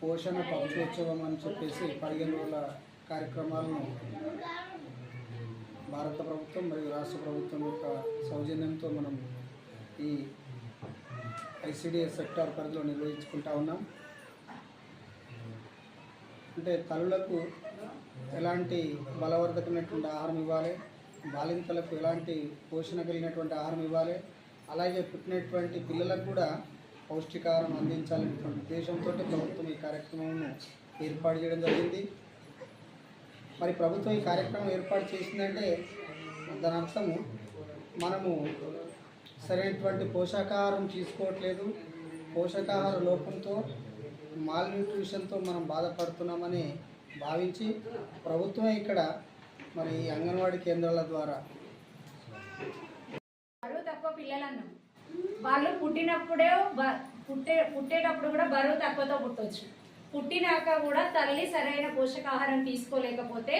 పోషణ పక్షోత్సవం అని చెప్పేసి పదిహేను రోజుల కార్యక్రమాలను భారత ప్రభుత్వం మరియు రాష్ట్ర ప్రభుత్వం యొక్క సౌజన్యంతో మనం ఈ ఐసిడిఎస్ సెక్టార్ పరిధిలో నిర్వహించుకుంటా ఉన్నాం. అంటే తల్లులకు ఎలాంటి బలవర్ధకమైనటువంటి ఆహారం ఇవ్వాలి బాలింతలకు ఎలాంటి పోషణ కలిగినటువంటి ఆహారం ఇవ్వాలి అలాగే పుట్టినటువంటి పిల్లలకు కూడా పౌష్టికారం అందించాలనేటువంటి ఉద్దేశంతో ప్రభుత్వం ఈ కార్యక్రమంను ఏర్పాటు చేయడం జరిగింది. మరి ప్రభుత్వం ఈ కార్యక్రమం ఏర్పాటు చేసిందంటే దాని అర్థము మనము సరైనటువంటి పోషకాహారం తీసుకోవట్లేదు. పోషకాహార లోపంతో మాల్ న్యూట్రిషన్తో మనం బాధపడుతున్నామని భావించి ప్రభుత్వం ఇక్కడ మరి ఈ అంగన్వాడీ కేంద్రాల ద్వారా తక్కువ పిల్లలన్నా. వాళ్ళు పుట్టినప్పుడే బ- పుట్టే పుట్టేటప్పుడు కూడా బరువు తక్కువతో పుట్టవచ్చు పుట్టినాక కూడా తల్లి సరైన పోషకాహారం తీసుకోలేకపోతే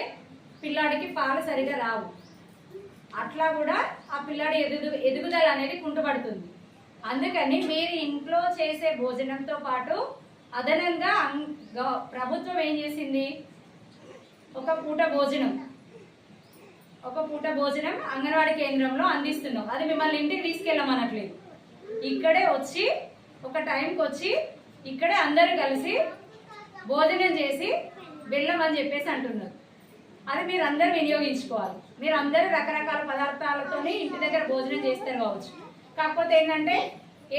పిల్లాడికి పాలు సరిగా రావు. అట్లా కూడా ఆ పిల్లాడి ఎదుగు ఎదుగుదల అనేది కుంటుపడుతుంది. అందుకని మీరు ఇంట్లో చేసే భోజనంతో పాటు అదనంగా ప్రభుత్వం ఏం చేసింది? ఒక పూట భోజనం. ఒక పూట భోజనం అంగన్వాడీ కేంద్రంలో అందిస్తున్నాం. అది మిమ్మల్ని ఇంటికి తీసుకెళ్ళమనట్లేదు. ఇక్కడే వచ్చి ఒక టైంకి వచ్చి ఇక్కడే అందరు కలిసి భోజనం చేసి వెళ్ళమని చెప్పేసి అంటున్నారు. అది మీరు అందరూ వినియోగించుకోవాలి. మీరు అందరూ రకరకాల పదార్థాలతోని ఇంటి దగ్గర భోజనం చేస్తారు కావచ్చు. కాకపోతే ఏంటంటే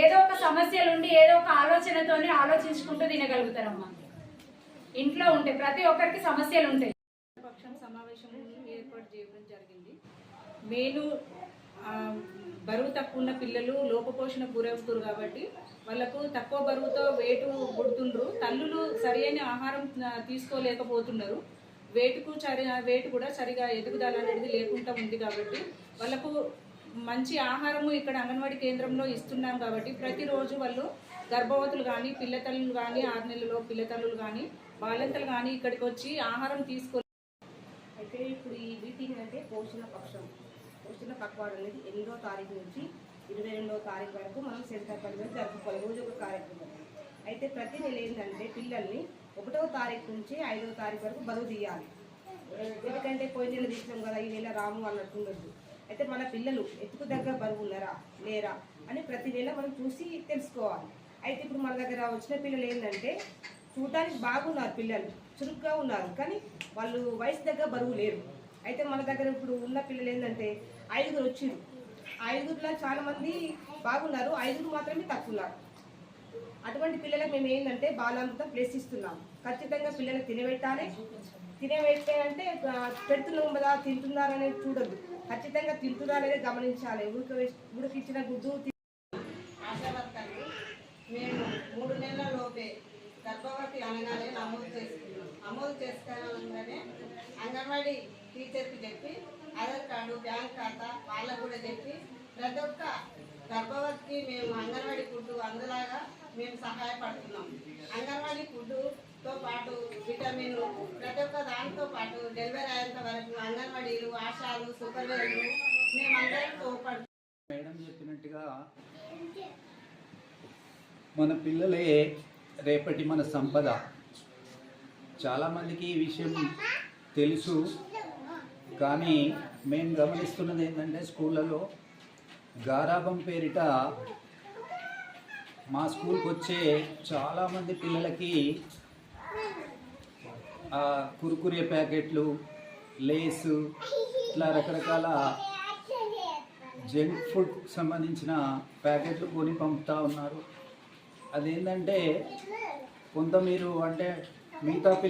ఏదో ఒక సమస్యలు ఉండి ఏదో ఒక ఆలోచనతోనే ఆలోచించుకుంటూ తినగలుగుతారమ్మా. ఇంట్లో ఉంటే ప్రతి ఒక్కరికి సమస్యలు ఉంటాయి. పక్షం సమావేశం ఏర్పాటు చేయడం జరిగింది. మెయిన్ బరువు తక్కువ ఉన్న పిల్లలు లోపపోషణ గురవుతారు కాబట్టి వాళ్ళకు తక్కువ బరువుతో వేటు పుడుతుండ్రు. తల్లులు సరైన ఆహారం తీసుకోలేకపోతున్నారు. వేటుకు సరి వేటు కూడా సరిగా ఎదుగుదల అనేది లేకుండా ఉంది కాబట్టి వాళ్ళకు మంచి ఆహారము ఇక్కడ అంగన్వాడీ కేంద్రంలో ఇస్తున్నాం కాబట్టి ప్రతిరోజు వాళ్ళు గర్భవతులు కానీ పిల్లతల్లులు కానీ ఆరు నెలలో పిల్లతల్లులు కానీ బాలింతలు కానీ ఇక్కడికి వచ్చి ఆహారం తీసుకో అయితే ఇప్పుడు ఈ మీటింగ్ అంటే పోషణ పక్షం. పోషణ పక్వాడు అనేది ఎనిమిదో తారీఖు నుంచి ఇరవై రెండవ తారీఖు వరకు మనం సెంటర్ పండుగ జరుపుకోవాలి. రోజు ఒక కార్యక్రమం. అయితే ప్రతి నెల ఏంటంటే పిల్లల్ని ఒకటవ తారీఖు నుంచి ఐదవ తారీఖు వరకు బరువు తీయాలి. ఎందుకంటే పోయిన నెల తీసినాం కదా ఈ నెల రాము అన్నట్టు ఉండదు అయితే మన పిల్లలు ఎత్తుకు దగ్గర బరువు ఉన్నారా లేరా అని ప్రతి నెల మనం చూసి తెలుసుకోవాలి. అయితే ఇప్పుడు మన దగ్గర వచ్చిన పిల్లలు ఏంటంటే చూడటానికి బాగున్నారు పిల్లలు చురుగ్గా ఉన్నారు. కానీ వాళ్ళు వయసు దగ్గర బరువు లేరు. అయితే మన దగ్గర ఇప్పుడు ఉన్న పిల్లలు ఏంటంటే ఐదుగురు వచ్చిండ్రు ఐదుగురులో చాలా మంది బాగున్నారు ఐదుగురు మాత్రమే తక్కువన్నారు. అటువంటి పిల్లలకు మేము ఏంటంటే బాలామృతం ప్లేస్ ఇస్తున్నాం ఖచ్చితంగా పిల్లలకు తినబెట్టాలి. తినబెట్టే అంటే పెడుతున్నాం కదా తింటున్నారనేది చూడొద్దు. ఖచ్చితంగా తింటున్నారనేది అనేది గమనించాలి. ఉడక ఉడికిచ్చిన గుడ్డు మేము మూడు నెలల లోపే గర్భవతి అనగానే నమోదు చేసుకున్నాం. నమోదు చేసుకోవాలనే అంగన్వాడీ టీచర్కి చెప్పి ఆధార్ కార్డు బ్యాంక్ ఖాతా వాళ్ళకు కూడా చెప్పి ప్రతి ఒక్క గర్భవతికి మేము అంగన్వాడీ ఫుడ్ అందలాగా మేము సహాయపడుతున్నాం. అంగన్వాడీ ఫుడ్తో పాటు విటమిన్లు ప్రతి ఒక్క దాంతో పాటు డెలివరీ అయ్యేంత వరకు అంగన్వాడీలు ఆశాలు సూపర్వైజర్లు మేమందరం తోడ్పడుతున్నాం. మేడం చెప్పినట్టుగా మన పిల్లలే రేపటి మన సంపద. చాలామందికి ఈ విషయం తెలుసు కానీ మేము గమనిస్తున్నది ఏంటంటే స్కూళ్ళలో గారాబం పేరిట మా స్కూల్కి వచ్చే చాలామంది పిల్లలకి కురుకురే ప్యాకెట్లు లేసు ఇట్లా రకరకాల జంక్ ఫుడ్ సంబంధించిన ప్యాకెట్లు కొని పంపుతా ఉన్నారు. అదేంటంటే కొంత మీరు అంటే మిగతా పిల్లలు